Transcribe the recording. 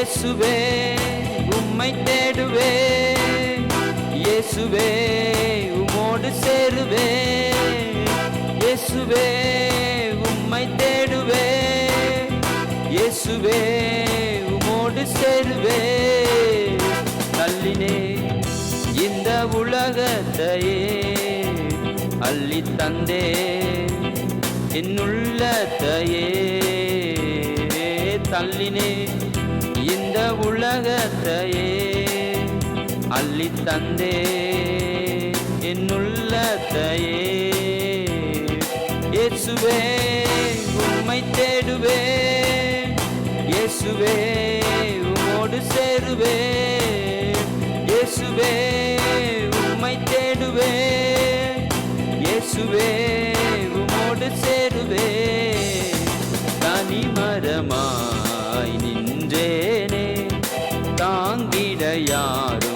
இயேசுவே உம்மை தேடுவே. இயேசுவே உமோடு சேருவே. இயேசுவே உம்மை தேடுவே. இயேசுவே உமோடு சேருவே. தள்ளினே இந்த உலகத்தையே அள்ளி தந்தே. என்னுள்ளத்தையே தள்ளினே. இந்த உலகத்தையே அள்ளி தந்தே. என்னுள்ளத்தையே இயேசுவே உண்மை தேடுவே. இயேசுவே உமோடு சேருவே. இயேசுவே உம்மை தேடுவே. இயேசுவே உமோடு சேருவே. தனி மரமா யாரும்